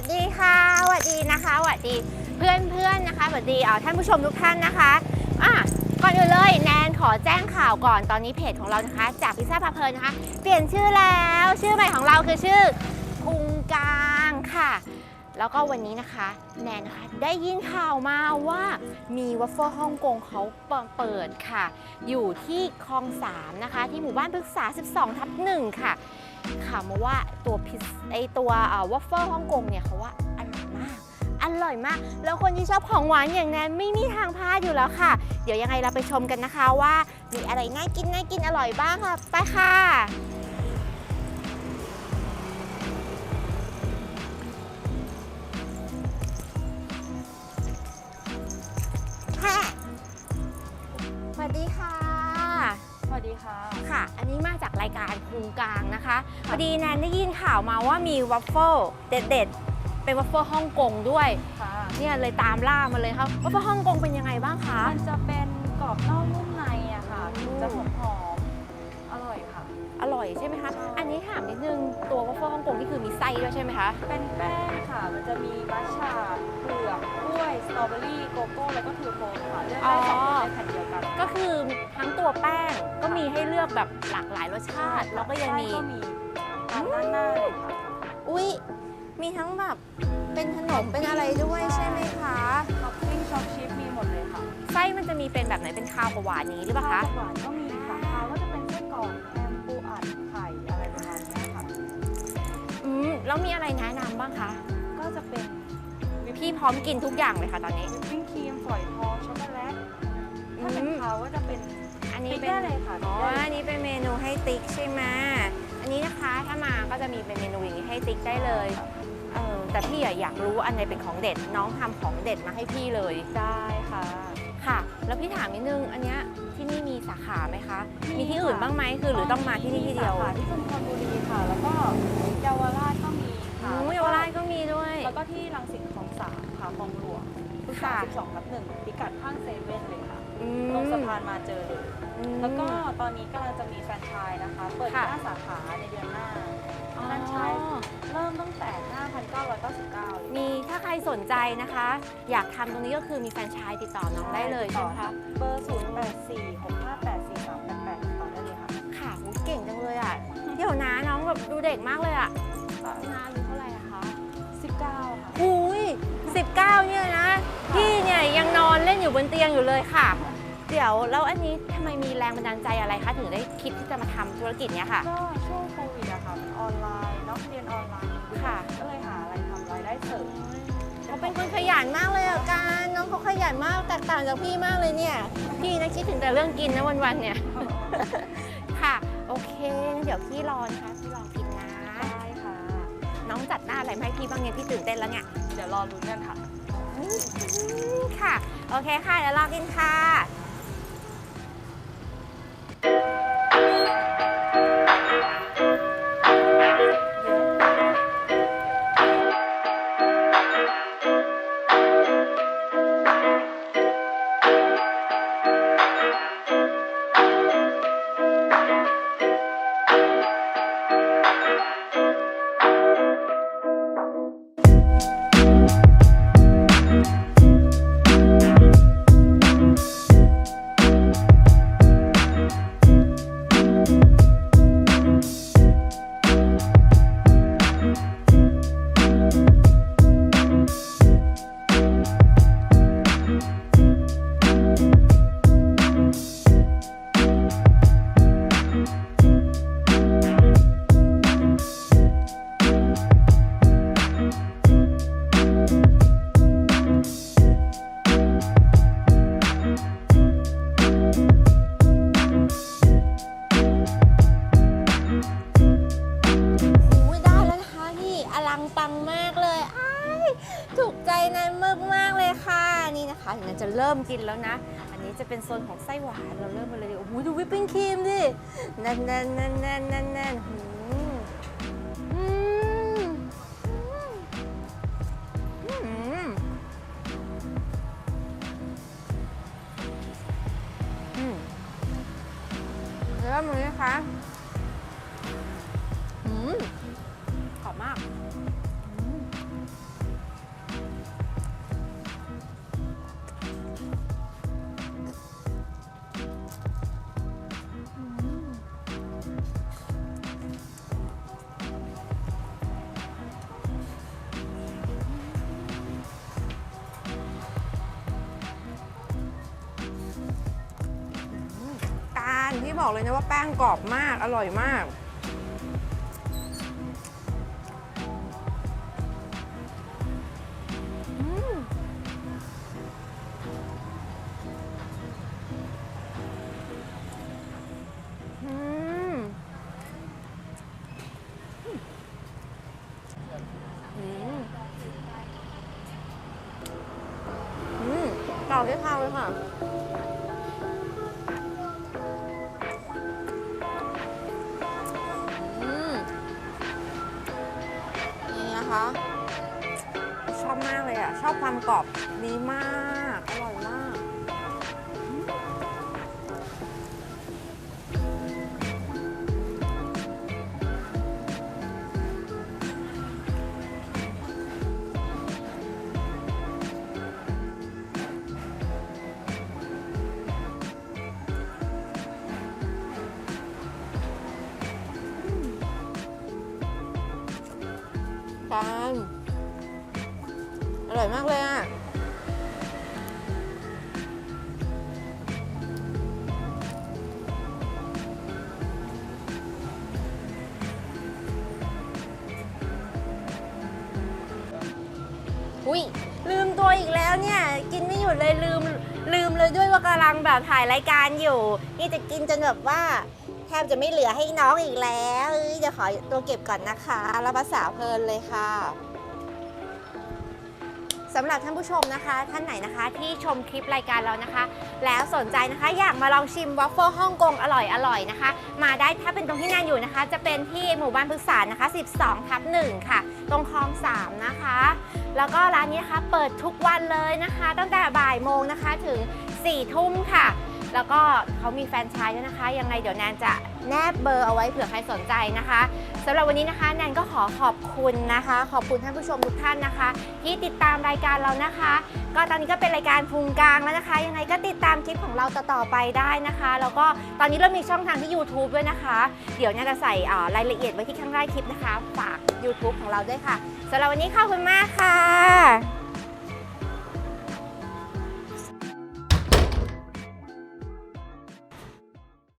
สดีค่ะสวัสดีนะคะสวัสดีเพื่อนเพื่อนนะคะสวัสดีอ๋อท่านผู้ชมทุกท่านนะคะอะก่อนอื่นเลยแนนขอแจ้งข่าวก่อนตอนนี้เพจของเรานะคะ จากพิซซ่าพาเพลินนะคะ เปลี่ยนชื่อแล้วชื่อใหม่ของเราคือชื่อพุงกลางค่ะ แล้วก็วันนี้นะคะ แนนนะคะได้ยินข่าวมาว่ามีวัฟเฟิลฮ่องกงเขาเปิดค่ะ อยู่ที่คลอง3นะคะ ที่หมู่บ้านพฤกษา 12 ทับ1ค่ะ ข่าวมาว่าตัวพิซไอตัววัฟเฟิลฮ่องกงเนี่ยเขาว่าอร่อยมากอร่อยมาก แล้วคนที่ชอบของหวานอย่างแนนไม่มีทางพลาดอยู่แล้วค่ะ เดี๋ยวยังไงเราไปชมกันนะคะว่ามีอะไรน่ากินน่ากินอร่อยบ้างค่ะ ไปค่ะค่ะ ค่ะ ค่ะ อันนี้มาจากรายการคุงกลางนะคะ พอดีแนนได้ยินข่าวมาว่ามีวัฟเฟิลเด็ดๆ เป็นวัฟเฟิลฮ่องกงด้วย ค่ะเนี่ยเลยตามล่ามาเลยครับวัฟเฟิลฮ่องกงเป็นยังไงบ้างคะ มันจะเป็นกรอบนอกนุ่มในอะค่ะ จะหอมหอมๆอร่อยค่ะ อร่อยใช่ไหมคะใช่อันนี้ถามนิดนึง ตัววัฟเฟิลฮ่องกงนี่คือมีไส้ด้วยใช่ไหมคะ เป็นแป้งค่ะ มันจะมีมัทฉะเผือกกล้วย สตรอเบอรี่ โกโก้ แล้วก็ทูโทนค่ะเลือกได้สอง คือทั้งตัวแป้งก็มีให้เลือกแบบหลากหลายรสชาติ แล้วก็ยังมีไส้ก็มีตามด้านหน้าเลยค่ะอุ๊ย มีทั้งแบบเป็นขนมเป็นอะไรด้วยใช่ไหมคะท็อปปิ้งช็อกชิพมีหมดเลยค่ะไส้มันจะมีเป็นแบบไหนเป็นคาวกับหวานนี้หรือเปล่าคะข้าวหวานก็มีค่ะข้าวก็จะเป็นไส้กรอกแฮมปูอัดไข่อะไรประมาณเนี้ยค่ะอืมแล้วมีอะไรแนะนำบ้างคะก็จะเป็นพี่พร้อมกินทุกอย่างเลยค่ะตอนนี้วิปปิ้งครีมฝอยทองช็อกโกแลต ถ้าเป็นอืมคาวก็จะเป็นอันนี้ติ๊กเป็นได้เลยค่ะอ๋อติ๊กได้เลยอันนี้เป็นเมนูให้ติ๊กใช่ไหมอันนี้นะคะถ้ามาก็จะมีเป็นเมนูอย่างนี้ให้ติ๊กได้เลยเออแต่พี่อะอยากรู้อันไหนเป็นของเด็ด น้องทำของเด็ดมาให้พี่เลยได้ค่ะ ค่ะ แล้วพี่ถามนิดนึงอันเนี้ยที่นี่มีสาขาไหมคะ มีที่อื่นบ้างไหมคือหรือต้องมาที่นี่ที่เดียวสาขาที่ชุมพรบุรีค่ะ แล้วก็เยาวราชก็มีอืค่ะมเยาวราชก็มีด้วย แล้วก็ที่รังสิตคลองสามค่ะคลองหลวงพุทธค่ะ สิบสองทับหนึ่งพิกัดข้างเซเว่นเลยค่ะ อืม ตรงสะพานมาเจอเลยอืม แล้วก็ตอนนี้กำลังจะมีแฟรนไชส์นะคะ เปิดค่ะหน้าสาขาในเดือนหน้า อ๋อแฟรนไชส์เริ่มตั้งแต่ 5,999เลยมีถ้าใครสนใจนะคะ อยากทำตรงนี้ก็คือมีแฟรนไชส์ติดต่อน้องได้เลยใช่ไหมคะ เบอร์ 0 8 4 6 5 8 4 3 8 8ติดต่อได้เลยค่ะ ค่ะอุ๊ยเก่งจังเลยอะ เดี๋ยวนะน้องแบบดูเด็กมากเลยอะนาอายุเท่าไหร่อะคะ19 ค่ะหุย19 เนี่ยนะ พี่เนี่ยยังนอนเล่นอยู่บนเตียงอยู่เลยค่ะ เดี๋ยวแล้วอันนี้ทำไมมีแรงบันดาลใจอะไรคะถึงได้คิดที่จะมาทำธุรกิจเนี้ยค่ะ ก็ช่วงโควิดอะค่ะมันออนไลน์เนอกเรียนออนไลน์ค่ะ ก็เลยหาอะไรทำรายได้เสริมเขาเป็นคนขยันมากเลยอะการน้องเขาขยันมากแตกต่างจากพี่มากเลยเนี่ย พี่นะคิดถึงแต่เรื่องกินนะวันๆเนี่ย ค่ะ โอเคงั้นเดี๋ยวพี่รอนะคะพี่รอกินนะ ได้ค่ะ น้องจัดหน้าอะไรมาให้พี่บ้างเนี่ยพี่ตื่นเต้นแล้วเนี่ย เดี๋ยวรอลุ้นกันค่ะอืมค่ะ โอเคค่ะ เดี๋ยวรอกินค่ะ เป็นโซนของไส้หวาน เราเริ่มมาเลยดีโอ้โหดูวิปปิ้งครีมดิแน่นแน่นแน่นแน่นแน่นแน่นหืมเริ่มเลยนะคะ อืมหอมมาก นี่บอกเลยนะว่าแป้งกรอบมาก อร่อยมาก อืมอืมอืมอืมเกาที่ข้าวเลยค่ะ นะคะ ชอบมากเลยอะ ชอบความกรอบดีมาก ปานอร่อยมากเลยอะอุ้ยลืมตัวอีกแล้วเนี่ย กินไม่หยุดเลยลืมลืมเลยด้วยว่ากำลังแบบถ่ายรายการอยู่ นี่จะกินจนแบบว่า แทบจะไม่เหลือให้น้องอีกแล้วเอ้ยเดี๋ยวขอตัวเก็บก่อนนะคะแล้วภาษาเพลินเลยค่ะสำหรับท่านผู้ชมนะคะ ท่านไหนนะคะที่ชมคลิปรายการเรานะคะ แล้วสนใจนะคะอยากมาลองชิมวัฟเฟิลฮ่องกงอร่อยอร่อยนะคะ มาได้ถ้าเป็นตรงที่งานอยู่นะคะ จะเป็นที่หมู่บ้านพฤกษานะคะ 12ทับ1ค่ะ ตรงคลอง 3 นะคะ แล้วก็ร้านนี้นะคะเปิดทุกวันเลยนะคะ ตั้งแต่บ่ายโมงนะคะถึง4ทุ่มค่ะ แล้วก็เขามีแฟนชายด้วยนะคะ ยังไงเดี๋ยวแนนจะแนบเบอร์เอาไว้เผื่อใครสนใจนะคะสำหรับวันนี้นะคะแนนก็ขอขอบคุณนะคะ ขอบคุณท่านผู้ชมทุกท่านนะคะ ที่ติดตามรายการเรานะคะ ก็ตอนนี้ก็เป็นรายการพุงกลางแล้วนะคะ ยังไงก็ติดตามคลิปของเราต่อๆไปได้นะคะ แล้วก็ตอนนี้เรามีช่องทางที่ YouTube ด้วยนะคะ เดี๋ยวแนนจะใส่รายละเอียดไว้ที่ข้างใต้คลิปนะคะ ฝาก YouTube ของเราด้วยค่ะสำหรับวันนี้ขอบคุณมากค่ะ